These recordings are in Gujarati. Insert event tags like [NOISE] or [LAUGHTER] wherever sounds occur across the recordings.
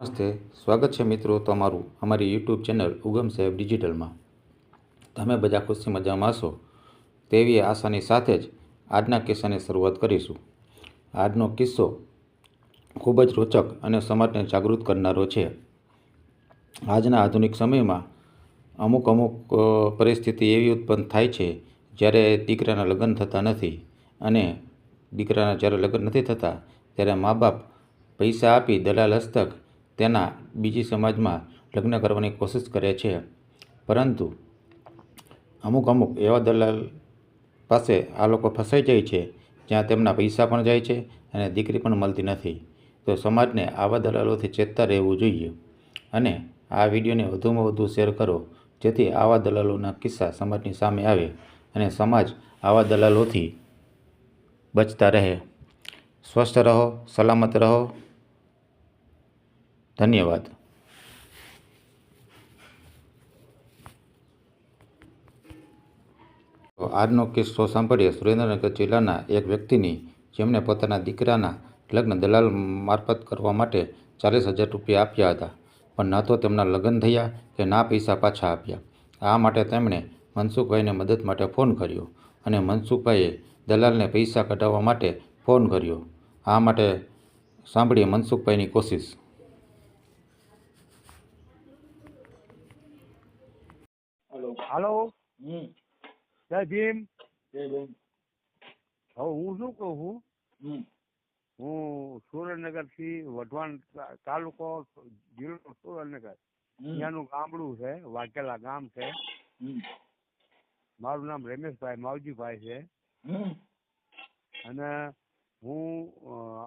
નમસ્તે. સ્વાગત છે મિત્રો તમારું અમારી યુટ્યુબ ચેનલ ઉગમ સાહેબ ડિજિટલમાં. તમે બધા ખુશી મજામાં હશો? તેવી આશાની સાથે જ આજના કિસ્સાની શરૂઆત કરીશું. આજનો કિસ્સો ખૂબ જ રોચક અને સમાજને જાગૃત કરનારો છે. આજના આધુનિક સમયમાં અમુક અમુક પરિસ્થિતિ એવી ઉત્પન્ન થાય છે જ્યારે દીકરાના લગ્ન થતા નથી અને દીકરાના જ્યારે લગ્ન નથી થતા ત્યારે મા બાપ પૈસા આપી દલાલ હસ્તક તેના બીજી સમાજમાં લગ્ન કરવાની કોશિશ કરે છે. પરંતુ અમુક અમુક એવા દલાલ પાસે આ લોકો ફસાઈ જાય છે, જ્યાં તેમના પૈસા પણ જાય છે અને દીકરી પણ મળતી નથી. તો સમાજને આવા દલાલોથી ચેતતા રહેવું જોઈએ. અને આ વિડીયોને વધુમાં વધુ શેર કરો, જેથી આવા દલાલોના કિસ્સા સમાજની સામે આવે અને સમાજ આવા દલાલોથી બચતા રહે. સ્વસ્થ રહો, સલામત રહો. ધન્યવાદ. આજનો કિસ્સો સાંભળીએ સુરેન્દ્રનગર જિલ્લાના એક વ્યક્તિની જેમણે પોતાના દીકરાના લગ્ન દલાલ મારફત કરવા માટે ચાલીસ હજાર રૂપિયા આપ્યા હતા. પણ ન તો તેમના લગ્ન થયા કે ના પૈસા પાછા આપ્યા. આ માટે તેમણે મનસુખભાઈને મદદ માટે ફોન કર્યો અને મનસુખભાઈએ દલાલને પૈસા કઢાવવા માટે ફોન કર્યો. આ માટે સાંભળીએ મનસુખભાઈની કોશિશ. હલો? જય ભીમ. જય હવે હું શું કહું છું? હું સુરેન્દ્રનગરથી વઢવાણ તાલુકો જિલ્લો સુરેન્દ્રનગર. ત્યાંનું ગામડું છે વાઘેલા ગામ છે. મારું નામ રમેશભાઈ માવજીભાઈ છે. અને હું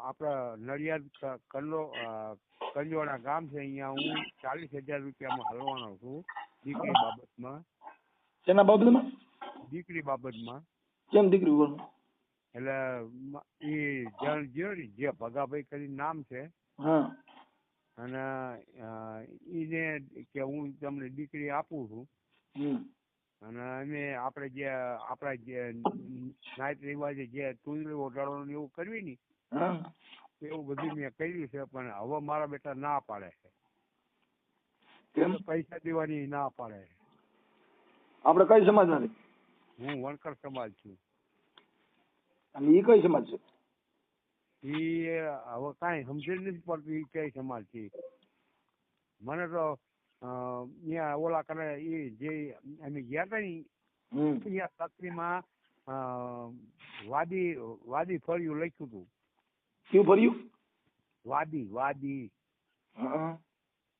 આપણા નડિયાદ કંડો કંજોડા ગામ છે અહીંયા હું ચાલીસ હજાર રૂપિયામાં હલવાનો છું દીકરી બાબતમાં. તેના બાબતમાં? દીકરી બાબતમાં. કેમ દીકરી એટલે એ જણ જે ભગાભાઈ કરી નામ છે. હા. અને એને કે હું તમને દીકરી આપું છું. અને અમે આપણે જે આપણા જે નાયત રિવાજે જે તુંદડી ઓઢાડવાનું એવું કરવી ને એવું બધું મેં કર્યું છે પણ હવે મારા બેટા ના પાડે છે. પૈસા દેવાની ના પાડે છે. આપણે કઈ સમાજ નથી હું વણકર સમાજ છું. અને એ કઈ સમાજ છે? એ હવે કાંઈ સમજે નથી પડતું એ કઈ સમાજ છે. મને તો અહીંયા ઓલા કરે એ જે અમે ગયા હતા ને અહીંયા તકરીમાં વાદી વાદી ફળિયું લખ્યું હતું. કેવું ફર્યું વાદી વાદી. હા.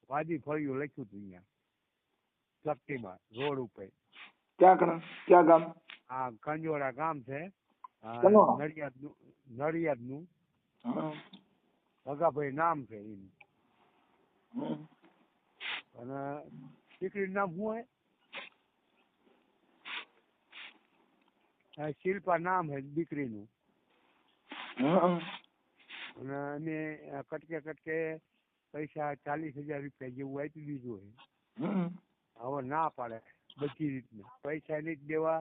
વાદી ફર્યું લખ્યું હતું અહીંયા. તકરીમાં રોડ ઉપર. ક્યાં કણ ક્યાં ગામ? આ કંજોડા ગામ છે. નડિયાદનું નડિયાદનું ભગાભાઈ નામ છે એનું. અને દીકરીનું નામ શું હે શિલ્પા નામ હે દીકરીનું. અને કટકે કટકે પૈસા ચાલીસ હજાર રૂપિયા જેવું આપી દીધું હોય. હવે ના પાડે બધી રીતના. પૈસા નથી દેવા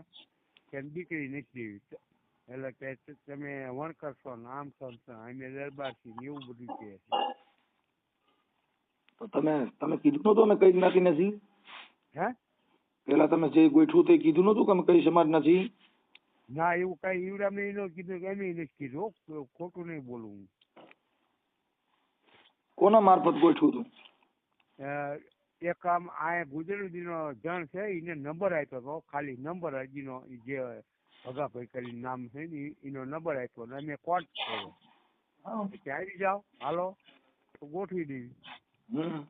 કે દીકરી નથી દેવી. એટલે કે તમે વણ કરશો ને આમ કરશો અમે દરબાર છીએ એવું બધું કહે છે. તો તમે તમે કીધું નતું અમે કઈ જ્ઞાતિ નથી? હે? પેલા તમે જે ગોઠવું તે કીધું નતું કે અમે કઈ સમાજ નથી? ના એવું કઈ ઈવડા મેં કીધું કે એમ નથી કીધું. ખોટું નહીં બોલું હું. કોના મારફત ગોઠવું હતું એક આમ આ ગુજરાતીનો જણ છે એને નંબર આપ્યો હતો ખાલી નંબર હજીનો જે ભગાભાઈ કરી નામ છે ને એનો નંબર આપ્યો ને અમે કોટ કર્યો. આવી જાઓ હાલો તો ગોઠવી દેવી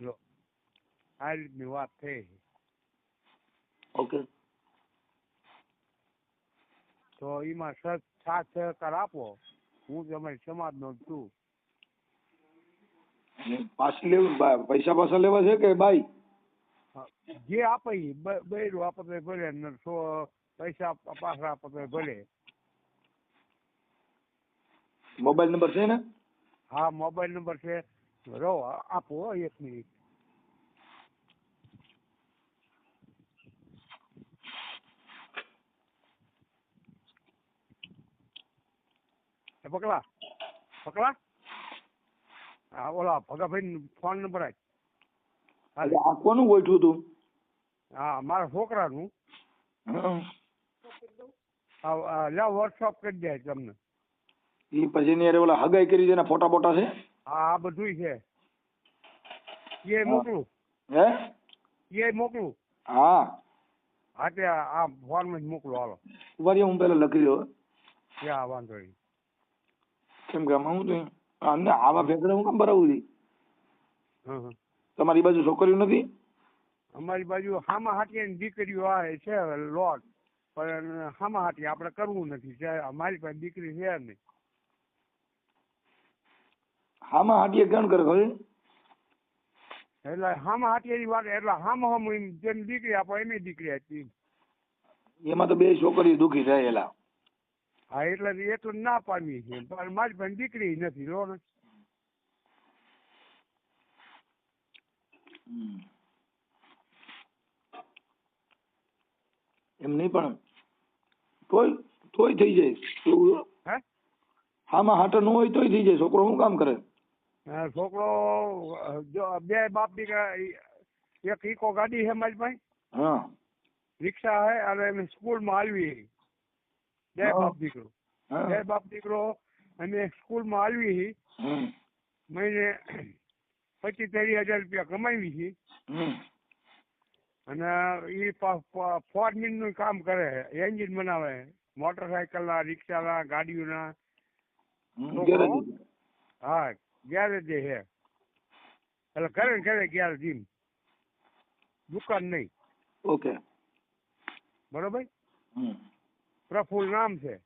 જો આ રીતની વાત થઈ ઓકે. તો એમાં સાથ સહકાર આપો. હું તમારી સમાજનો નો છું. અને પાછી લેવું પૈસા પાછા લેવા છે કે બાઈ? જે આપે બૈરું આપે ભલે પૈસા પાછા આપે ભલે. મોબાઈલ નંબર છે ને? હા મોબાઈલ નંબર છે. રહો આપો એક મિનિટ. પકડા. પકડા? આ ઓલા ભગાભાઈ ફોન નંબર. એટલે આ કોનું ગોઠવું હતું? હા મારા છોકરાનું. લ્યા વર્કશોપ કરી દે તમને. એ પછી ની અરે ઓલા હગાઈ કરી છે ફોટા બોટા છે? આ આ બધું છે. એ મોકલું. હે? એ મોકલું. હા. હા તે આ ફોર્મ જ મોકલો હાલો. ઊભા હું પેલા લખી લઉં ક્યાં વાંધો નહીં. કેમ કે આમાં હું તો આમને આવા ભેગડા હું કેમ ભરાવું છું. હં હં. તમારી બાજુ છોકરીઓ નથી? અમારી બાજુ હામા હાટી દીકરીઓ આવે છે લોટ. પણ હામા હાટી આપણે કરવું નથી છે અમારી પાસે દીકરી છે નહીં. હામા હાટીએ કેમ કરે ખબર? એટલે હામા હાટીની વાત એટલે હામા હામ એમ જેમ દીકરી આપો એમ દીકરી હતી એમાં તો બે છોકરીઓ દુખી થયેલા હા એટલે એટલું ના પામી છે. પણ મારી પાસે દીકરી નથી લો ને. હમ. એમ નહીં પણ તોય તોય થઈ જાય. એવું હે? હામાં હાટો ન હોય તોય થઈ જાય. છોકરો શું કામ કરે? અ, છોકરો અ, જો બે બાપ દીકરા ઈ- એક ઈકો ગાડી છે મારી પાસે. હા. રિક્ષા છે અને એમ સ્કૂલમાં આલવી છે. બે બાપ દીકરો. બે બાપ દીકરો. અને સ્કૂલમાં. હમ. મહિને પચીસ ત્રીસ હજાર રૂપિયા કમાવી છે અને એ ફોરમીનનું કામ કરે એન્જિન બનાવે મોટરસાયકલ ના રિક્ષા ના ગાડીઓ જ. હા ગેરેજ હે. એટલે કરે ને કરે ગેરેજ જીમ દુકાન નહીં. ઓકે. બરોબર? હમ. પ્રફુલ્લ નામ છે.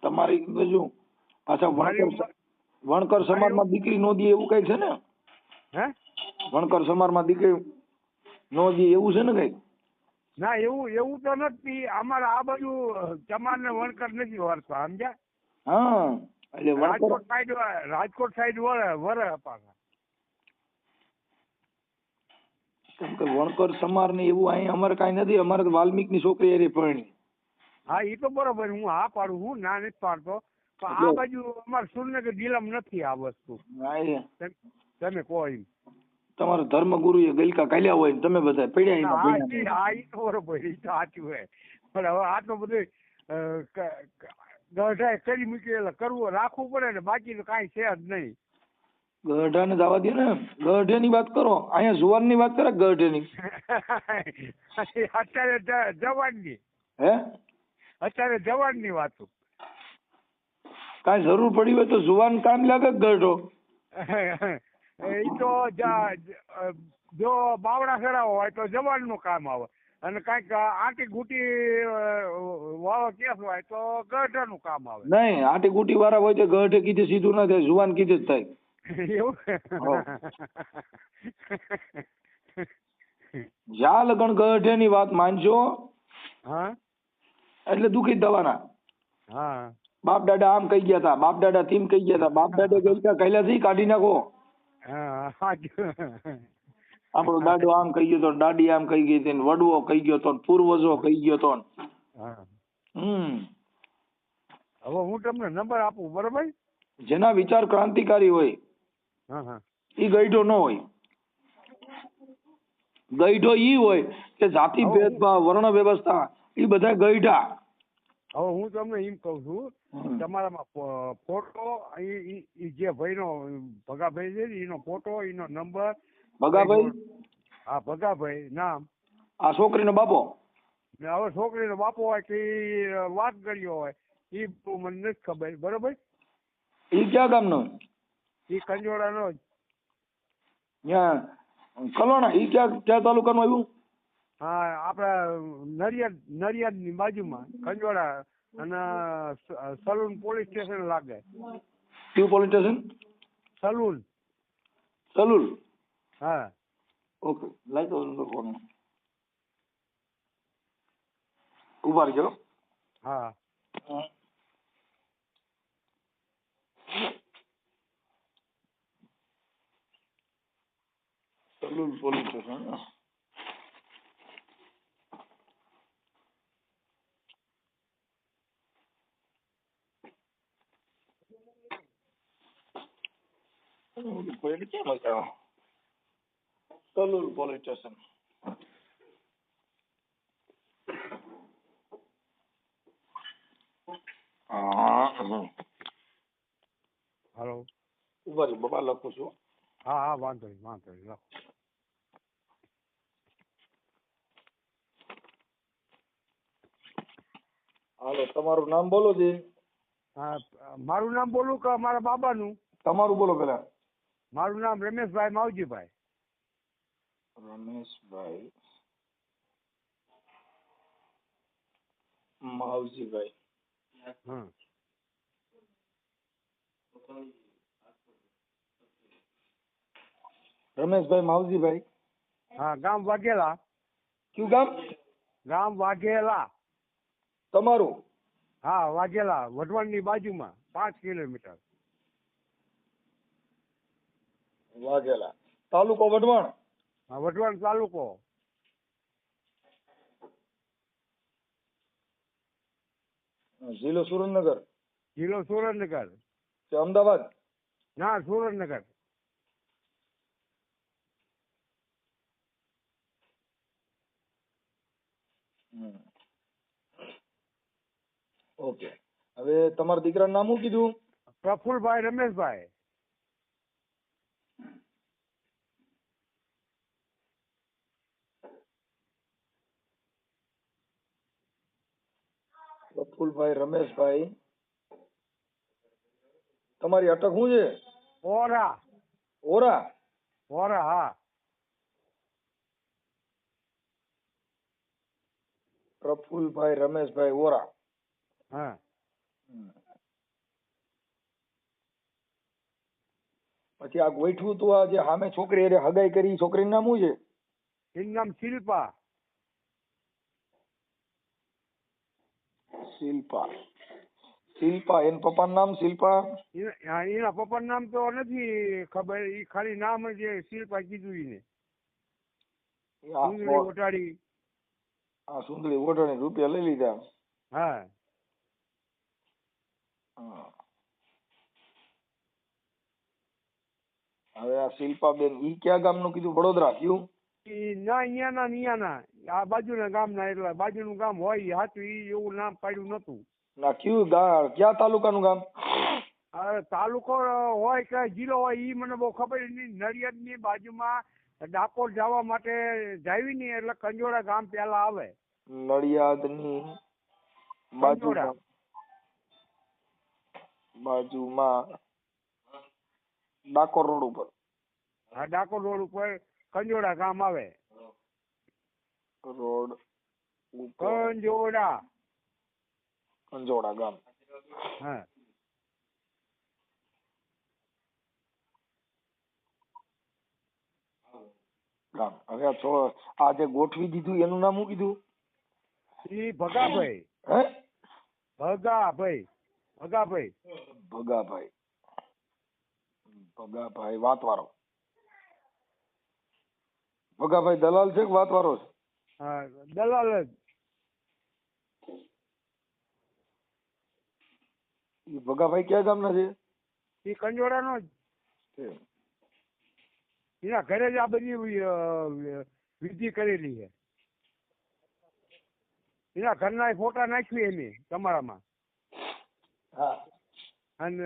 તમારી બાજુ પાછા વણકર વણકર સમાજમાં દીકરી નો દે એવું કઈ છે ને? હે? વણકર સમાજમાં દીકરી નો દે એવું છે ને કંઈક ના એવું એવું તો નથી. અમારે આ બાજુ ચમાર ને વણકર નથી વરતા સમજ્યા? હા એટલે રાજકોટ સાઈડ રાજકોટ સાઈડ વળે વર પાછા કેમ કે વણકર સમાર ને એવું અહીં અમારે કાંઈ નથી અમારે તો વાલ્મીકની છોકરી હારે પરણી હા એ તો બરોબર હું હા પાડું હું ના નથી પાડતો. પણ આ બાજુ અમારે સુરનગર જિલ્લામાં નથી આ વસ્તુ. એ. તેમ- કહો એમ. તમારો ધર્મગુરુ એ ગલકા કાલ્યા હોય ને તમે બધા પડ્યા એમાં હા એ ઈ- તો બરોબર ઈ તો સાચું હોય પણ હવે આ તો બધું ગઢાએ કરી મૂકી એટલે કરવું રાખવું પડે ને બાકી તો કાંઈ છે જ નહીં. ગઢાને જવા દે ને ગઢે ની વાત કરો. અહીંયા જુવાનની વાત કરે ગઢે ની [LAUGHS] અત્યારે જવાન જવાનની. હે? અત્યારે જવાનની વાતો. કાંઈ જરૂર પડી હોય તો જુવાન કામ લાગે ગઢો? [LAUGHS] એ તો જ- બાવડા ખેડાવો હોય તો જવાનનું કામ આવે. અને કાંઈક આંટી ગુટી વાળો કેસ હોય તો ગઢાનું કામ આવે. નહીં આટી ગુટી વાળા હોય તો ગઢે કીધે સીધું ના થાય જુવાન કીધે જ થાય. [LAUGHS] એવું? [LAUGHS] જ્યાં લગન ગઢે ની વાત માનજો. હા. એટલે દુખી થવાના હા. બાપ દાદા આમ કહી ગયા હતા બાપ દાદા થીમ કહી ગયા હતા. બાપ દાદા ગલકા કહેલા થી કાઢી નાખો. આપણો દાડો આમ કહી ગયો તો દાદી આમ કહી ગઈ હતી ને વડવો કહી ગયો તો પૂર્વજો કહી ગયો તો. હમ. હવે હું તમને નંબર આપું બરોબર? જેના વિચાર ક્રાંતિકારી હોય હા ગઈઢો ન હોય. ગઈઢો ઈ હોય કે જાતિ ભેદભાવ વર્ણ વ્યવસ્થા એ બધા ગઈઢા. હવે હું તમને એમ કહું છું તમારામાં ફોટો જે ભાઈનો ભગાભાઈ છે ને એનો ફોટો એનો નંબર ભગાભાઈ? હા ભગાભાઈ નામ. આ છોકરીનો બાપો? ને હવે છોકરીનો બાપો હોય કે વાત કર્યો હોય એ મને નથી ખબર બરોબર? ઈ ક્યાં ગામનો? એ કંજોડાનો જ. ત્યાં કલોણા ઈ ક્યાં ક્યાં તાલુકાનું આવ્યું? હા આપણે નડિયાદ નડિયાદની બાજુમાં કંજોડા અને સલૂન પોલીસ સ્ટેશન લાગે. ક્યુ પોલીસ સ્ટેશન? સલૂન. સલૂન? હા. ઓકે લાઈ તો ફોન. ઊભા રહેજો. હા. સલુલ પોલીસ સ્ટેશન એટલે કેમ હશે કલોલ પોલીસ સ્ટેશન હા હમ. હાલો ઊભા રહ્યો બાબા લખું છું હા હા વાંધો નહીં વાંધો નહીં લખો. હાલો તમારું નામ બોલો જી. હા મારું નામ બોલું કે મારા બાબાનું? તમારું બોલો પેલા. મારું નામ રમેશભાઈ માવજીભાઈ. રમેશભાઈ માવજીભાઈ. હમ. રમેશભાઈ માવજીભાઈ. હા ગામ વાઘેલા. કયું ગામ? ગામ વાઘેલા. તમારું? હા વાઘેલા વઢવાણની બાજુમાં પાંચ કિલોમીટર. વાઘેલા. તાલુકો વઢવાણ? હા વઢવાણ તાલુકો. જિલ્લો સુરેન્દ્રનગર. જિલ્લો સુરેન્દ્રનગર. અમદાવાદ? ના સુરેન્દ્રનગર હમ. ઓકે હવે તમારા દીકરાનું નામ શું કીધું? પ્રફુલભાઈ રમેશભાઈ. પ્રફુલભાઈ રમેશભાઈ. તમારી અટક શું છે? ઓરા. ઓરા? ઓરા હા. પ્રફુલભાઈ રમેશભાઈ ઓરા. હા. પછી આ ગોઠવું તો આ જે સામે છોકરી એટલે હગાઈ કરી છોકરીનું નામ શું છે? એનું નામ શિલ્પા. શિલ્પા. શિલ્પા એન પપ્પાનું નામ શિલ્પા? એના પપ્પા એના પપ્પાનું નામ તો નથી ખબર એ ખાલી નામ જ શિલ્પા કીધું એને સુંદરી ઓટાડી આ સુંદરી ઓટાડી રૂપિયા લઈ લીધા. હા. હવે આ શિલ્પાબેન ઈ ક્યાં ગામનું કીધું? વડોદરા કયું? ઈ ના અહીંયાના ને અહીંયાના આ બાજુના ગામના એટલે બાજુનું ગામ હોય હાચું ઈ એવું નામ પાડ્યું નતું ના કયું ગા ક્યાં તાલુકાનું ગામ? તાલુકો હોય કે જિલ્લો હોય ઈ મને બહુ ખબર નહીં. નડિયાદની બાજુમાં ડાકોર જવા માટે જાવી ને એટલે કંજોડા ગામ પેલા આવે. નડિયાદની બાજુમાં. બાજુમાં ડાકોર રોડ ઉપર. હા ડાકોર રોડ ઉપર કંજોડા ગામ આવે. રોડ કંજોડા. કંજોડા ગામ. હા. ગામ. હવે આ જે ગોઠવી દીધું એનું નામ શું કીધું? ઈ ભગાભાઈ. હે? ભગાભાઈ. ભગાભાઈ. ભગાભાઈ. ભગાભાઈ વાતવારો ભગાભાઈ દલાલ છે કે વાતવારો છે? હા દલાલ જ. ભગાભાઈ કયા ગામના છે? એ કંજોડાનો જ. છે. એના ઘરે જ આ બધી વિધિ કરેલી છે. એના ઘરના ફોટા નાખ્યું એની તમારામાં. હા. અને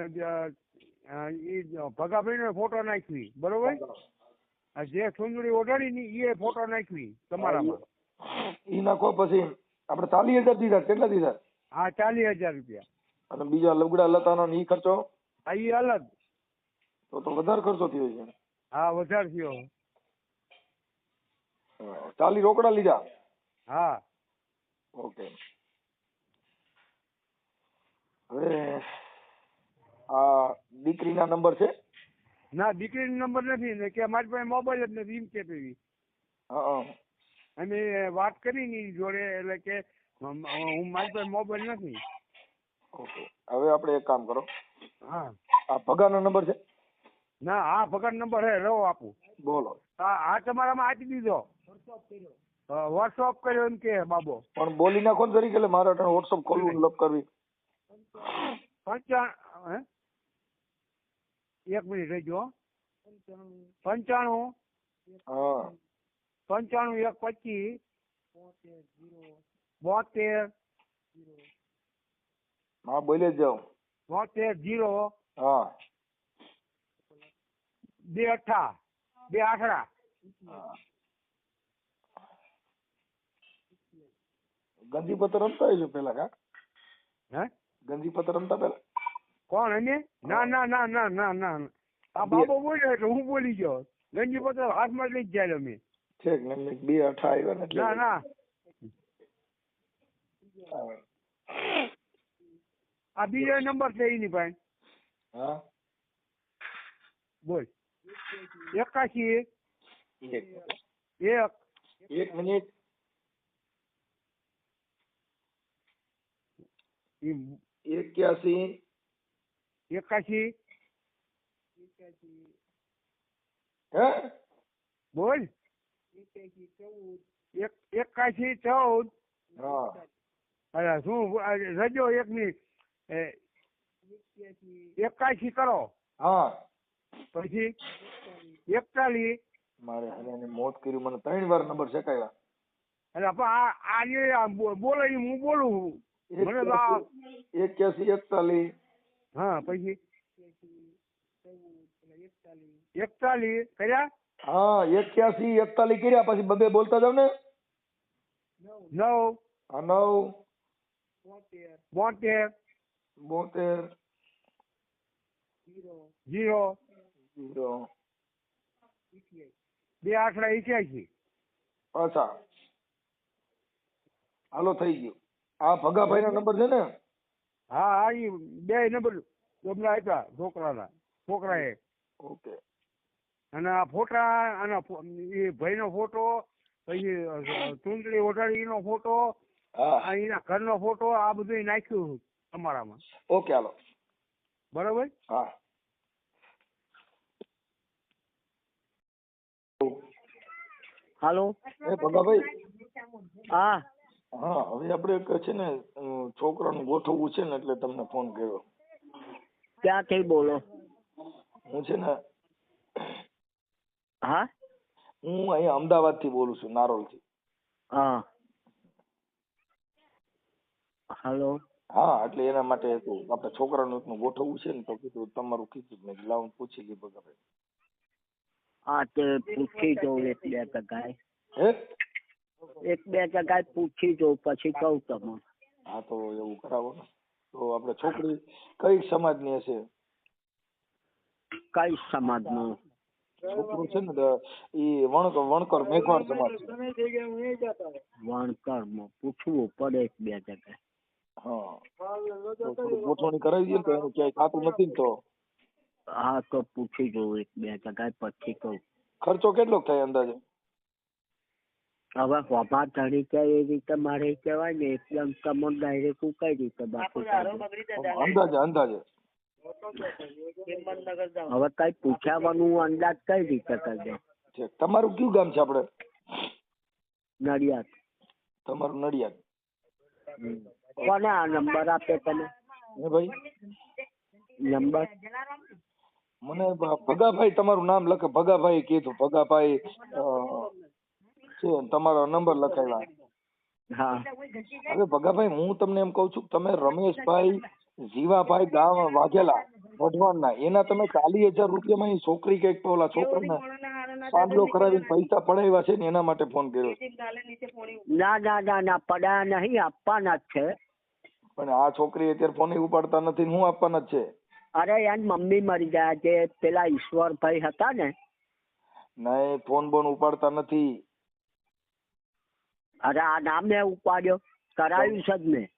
એ ભગાભાઈ નો ફોટો નાખવી બરોબર? આ જે સુંદરી ઓઢાડી ની એ ફોટો નાખવી તમારામાં. ઈ નાખો પછી આપણે ચાલીસ હજાર દીધા કેટલા દીધા? હા ચાલીસ હજાર રૂપિયા. અને બીજા લગડા લતાનો ઈ ખર્ચો? આ ઈ અલગ. તો તો વધારે ખર્ચો થયો છે. હા વધારે થયો. ચાલી રોકડા લીધા? હા. ઓકે. હવે આ દીકરીના નંબર છે? ના દીકરીનો નંબર નથી ને કે મારી પાસે મોબાઈલ જ નથી એમ કે પેલી હા હા. અમે વાત કરી ની જોડે એટલે કે હું મારી પાસે મોબાઈલ નથી. ઓકે. હવે આપણે એક કામ કરો. હા. આ ભગાનો નંબર છે? ના આ પગાર નંબર હે રહો આપું. બોલો. હા આ તમારામાં આટી દીધો. વોટ્સઅપ કર્યો. એમ કે બાબો. પણ બોલી નાખો ને તરીકે એટલે મારે વોટ્સઅપ ખોલવું લપ કરવી. પંચા હે? એક મિનિટ રહેજો. પંચાણું. પંચાણું એક પચીસ. બોતેર. હા બોલે જ જાઉં. બોતેર જીરો. હા. બે અઠા. બે આઠડા. ગંદી પત્ર રમતા હશો પેલા કા? હે? ગંજી પત્ર રમતા પેલા. કોણ એને? ના ના ના ના ના ના આ બાબો બોલ્યો એટલે હું બોલી ગયો. ગંજી પત્ર હાથમાં લઈ જ જાય અમે. છે ને બે અઠા આવ્યા ને એટલે ના ના. આ બીજો નંબર છે એની પાસે. હા. બોલ. એકાશી એક. એક. એક. મિનિટ. એક્યાસી. એકાશી હે? બોલ. એક એકાશી ચૌદ. હા. શું રજો એક ની એકાશી કરો. હા. પછી એકતાલીસ. મારે હરિયાને મોત કર્યું મને ત્રણ વાર નંબર શેકાયા એટલે આ આ બોલે હું બોલું. મને તો આ એક્યાસી એકતાલીસ. હા પછી? એકતાલીસ કર્યા? હા એક્યાસી એકતાલીસ કર્યા પછી બધે બોલતા જાવ ને? નવ. હા નવ. બોતેર. બોતેર. જીરો. જીરો. બે આંકડા એક્યાસી. અચ્છા. હાલો થઈ ગયું. આ ભગાભાઈ નો નંબર છે ને? હા હા ઈ બે નંબર તમને આપ્યા છોકરાના છોકરાએ. ઓકે. અને આ ફોટા અને એ ભાઈનો ફોટો પછી ચૂંટણી ઓઢાડીનો ફોટો એના ઘરનો ફોટો આ બધું નાખ્યું તમારામાં. ઓકે હાલો. બરાબર? હા. હાલો. એ ભગાભાઈ. હા. હા હવે આપણે એક છે ને અમ, છોકરાનું ગોઠવવું છે ને એટલે તમને ફોન કર્યો. ક્યાંથી બોલો? હું છે ને હા? હું અહીંયા અમદાવાદથી બોલું છું નારોલથી હા. હાલો. હા એટલે એના માટે હતું આપણે છોકરાનું એકનું ગોઠવવું છે ને તો કીધું તમારું કીધું મેં કીધું લાવ પૂછી લઈ ભગાભાઈ હા તે પૂછી જોઉં એક બે ટકા. હે? એક બે ટકા પૂછી જોઉં પછી કહું તમને. હા તો એવું કરાવો. તો આપણે છોકરી કઈ સમાજની હશે? કઈ સમાજનું? છોકરું છે ને દ- ઈ વણકર વણકર મેઘવાળ સમાજ વણકરમાં પૂછવું પડે એક બે ટકા હા. તો ગોઠવણી કરાવી દઈએ ને તો એનું ક્યાંય ખાતું નથી ને તો. હા તો પૂછી જોઉં એક બે ટકા પછી કહું. ખર્ચો કેટલો થાય અંદાજે? હવે હોમા તરીકે એ રીતે મારે કહેવાય ને એકદમ તમે ડાયરેક્ટ હું કઈ રીતે બાકી અંદાજે અંદાજે. હવે કઈ પૂછાવાનું અંદાજ કઈ રીતે કરજો? તમારું કયું ગામ છે આપણે? નડિયાદ. તમારું નડિયાદ. કોને આ નંબર આપે તમે? ભાઈ? નંબર? મને ભગાભાઈ તમારું નામ લખે ભગાભાઈ કીધું ભગાભાઈ છે તમારો નંબર લખાવ્યા હા. હવે ભગાભાઈ હું તમને એમ કહું છું તમે રમેશભાઈ જીવાભાઈ ગામ વાઘેલા વઢવાણના એના તમે ચાલીસ હજાર રૂપિયામાં ઈ છોકરી કંઈક પેલા છોકરાને પાંડલો કરાવીને પૈસા પડાવ્યા છે ને એના માટે ફોન કર્યો ના ના ના ના પડ્યા નહીં આપવાના જ છે. પણ આ છોકરી અત્યારે ફોન ઉપાડતા નથી હું આપવાના જ છે? અરે યાર મમ્મી મરી ગયા જે પેલા ઈશ્વરભાઈ હતા ને. નહીં ફોન બોન ઉપાડતા નથી. અરે આ નામ મેં ઉપાડ્યો. કરાવ્યું છે જ મેં.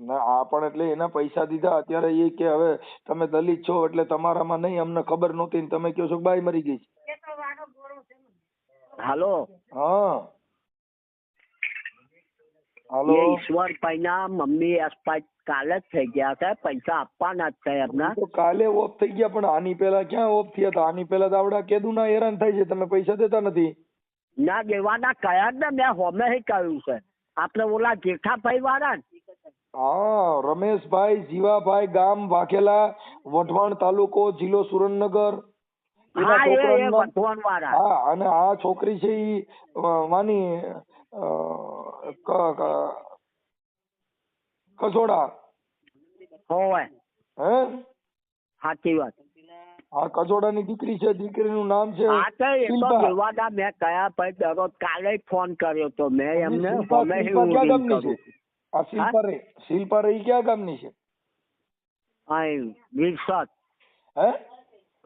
ના આ પણ એટલે એના પૈસા દીધા. અત્યારે એ કે હવે તમે દલિત છો એટલે તમારામાં નહીં અમને ખબર નહોતી ને તમે કહો છો કે બાઈ મરી ગઈ હાલો? હા. હાલો? ઈશ્વર પૈના મમ્મી એક્સપાયર કાલે જ થઈ ગયા છે. પૈસા આપવાના જ છે એમના. તો કાલે ઓફ થઈ ગયા પણ આની પહેલા ક્યાં ઓફ થયા હતા? આની પહેલા તો આવડા કેદુના હેરાન થાય છે. તમે પૈસા દેતા નથી. ના દેવાના કયા જ ને મેં હોમે કહ્યું છે. આપણે ઓલા જેઠાભાઈ વાળા હા રમેશભાઈ જીવાભાઈ ગામ વાઘેલા વઢવાણ તાલુકો જિલ્લો સુરેન્દ્રનગર. હા એ વઢવાણ વાળા. હા અને આ છોકરી છે ઈ માની કસોડા. હોય હે? સાચી વાત. આ કસોડાની દીકરી છે દીકરીનું નામ છે હા તો એ તો શિલ્પા. દેવાના મેં કયા ભાઈ દરરોજ કાલે જ ફોન કર્યો તો મેં એમને શિલ્પા- અમે શિલ્પા ક્યાં ગામની છે? આ શિલ્પા રે શિલ્પા રે ઈ ક્યાં ગામની છે? અહીં વિરસદ. હે?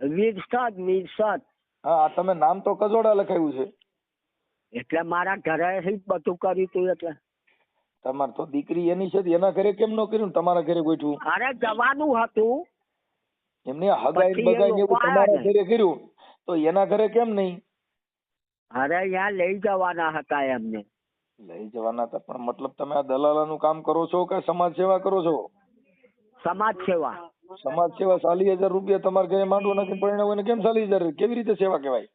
વિરસદ વિરસદ. હા આ તમે નામ તો કજોડા લખાયું છે. એટલે મારા ઘરે જ બધું કર્યું તું એટલે. તમારે તો દીકરી એની છે તો એના ઘરે કેમ ન કર્યું ને તમારા ઘરે ગોઠવું? અરે જવાનું હતું. એમને હગાઈ બગાઈ એવું તમારા ઘરે કર્યું તો એના ઘરે કેમ નહીં? અરે અહીંયા લઈ જવાના હતા એમને. લઈ જવાના હતા પણ મતલબ તમે આ દલાલાનું કામ કરો છો કે સમાજ સેવા કરો છો? સમાજ સેવા. સમાજ સેવા ચાલીસ હજાર રૂપિયા તમારા ઘરે માંડવો નથી પરિણામ હોય કેમ ચાલીસ હજાર? કેવી રીતે સેવા કહેવાય?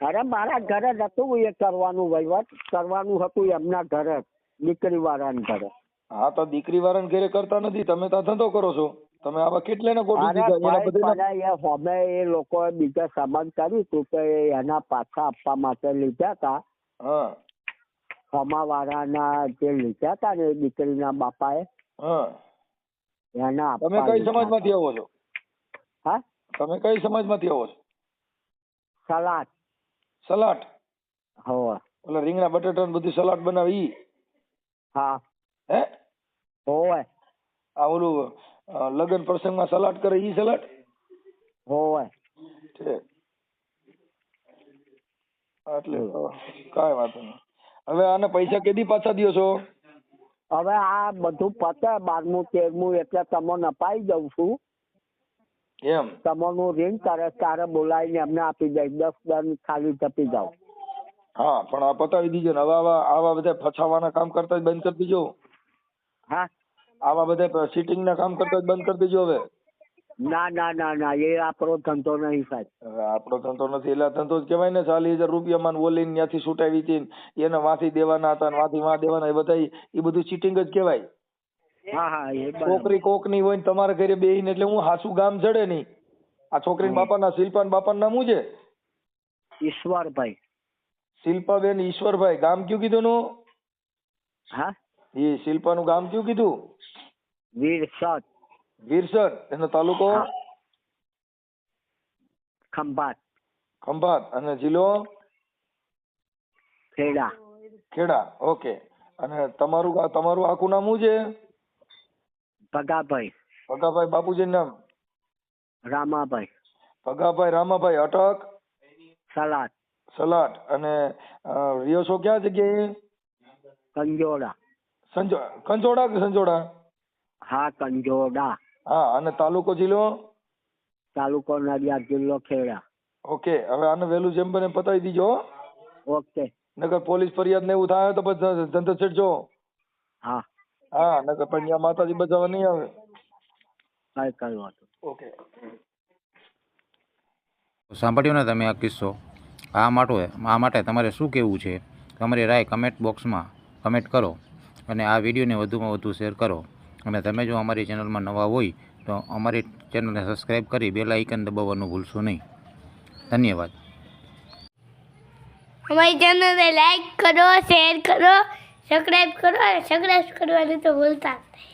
અરે મારા ઘરે જ હતું એ કરવાનું વહીવટ. કરવાનું હતું એમના ઘરે દીકરી વાળાને ઘરે. હા તો દીકરી વાળાને ઘરે કરતા નથી તમે તો ધંધો કરો છો. તમે આવા કેટલાને ગોઠવી દીધા એના એ હોમે એ લોકો બીજા સામાન કર્યું હતું કે એના પાછા આપવા માટે લીધા હતા હા. હોમા વાળાના જે લીધા હતા ને દીકરીના બાપાએ એના તમે કઈ સમાજમાંથી. આવો છો? હા? તમે કઈ સમાજમાંથી આવો છો? સલાડ. સલાડ? હા ઓલા રીંગણા બટેટા ને બધું સલાડ બનાવી હા. હે? હોય આ ઓલું લગ્ન પ્રસંગમાં સલાડ કરે ઈ સલાડ? હોવે. છે. એટલે કઈ વાંધો નહીં. હવે આને પૈસા કેદી પાછા દો છો? હવે આ બધું પતે બારમું તેરમું એટલે તમને અપાઈ દઉં છું. એમ? તમારું રિંગ કરે તારે બોલાવીને એમને આપી દઈશ દસ દન ખાલી જપી જાઓ. હા પણ આ પતાવી દીજો ને. હવે આવા આવા બધા ફસાવાના કામ કરતા બંધ કરી દીજો. હા. આવા બધા સીટિંગ ના કામ કરતા જ બંધ કરી દેજો હવે. ના ના ના ના એ આપણો ધંધો નહીં સાહેબ. આપણો ધંધો નથી એટલે ધંધો જ કહેવાય ને ચાલીસ હજાર રૂપિયામાં બોલીને ત્યાંથી છૂટાવી હતી એને વાંથી દેવાના હતા ને વાંથી વાં દેવાના એ બધા એ બધું ચીટિંગ જ કહેવાય. હા હા એ છોકરી કોકની હોય ને તમારા ઘરે બેહીને એટલે હું હાસુ ગામ ચડે નહીં. આ છોકરીના બાપાના શિલ્પા બાપા નામ શું છે? ઈશ્વરભાઈ. શિલ્પાબેન ઈશ્વરભાઈ. ગામ કયું કીધું નું હા? એ શિલ્પાનું ગામ કયું કીધું? વીરસદ વીરસર એનો તાલુકો? ખંભાત. ખંભાત. અને જિલ્લો? ખેડા. ખેડા. ઓકે. અને તમારું તમારું આખું નામ શું છે? ભગાભાઈ. ભગાભાઈ બાપુજી નામ? રામાભાઈ. ભગાભાઈ રામાભાઈ અટક? સલાદ સલાટ અને રિયો શો ક્યાં જગ્યાએ? કંજોડા. સંજો કંજોડા કે સંજોડા? હા કંજોડા. હા અને તાલુકો જિલ્લો? તાલુકો નડિયાદ જિલ્લો ખેડા. ઓકે હવે આને વહેલું જેમ બને પતાવી દીજો હો. ઓકે. નકર પોલીસ ફરિયાદ ને એવું થાય તો પછી ધંધો છેડજો. હા. હા નકર પણ ત્યાં માતાજી બચાવવા નહીં આવે. કઈ કઈ વાંધો ઓકે. સાંભળ્યો ને તમે આ કિસ્સો? આ માટે આ માટે તમારે શું કહેવું છે? તમારી રાય કમેન્ટ બોક્સમાં કમેન્ટ કરો અને આ વિડીયોને વધુમાં વધુ શેર કરો. અને તમે જો અમારી ચેનલમાં નવા હોય તો અમારી ચેનલને સબસ્ક્રાઈબ કરી બેલ આઇકન દબાવવાનું ભૂલશો નહીં. ધન્યવાદ. અમારી ચેનલને લાઈક કરો, શેર કરો સબસ્ક્રાઈબ કરો અને સબસ્ક્રાઈબ કરવાનું તો ભૂલતા નહીં.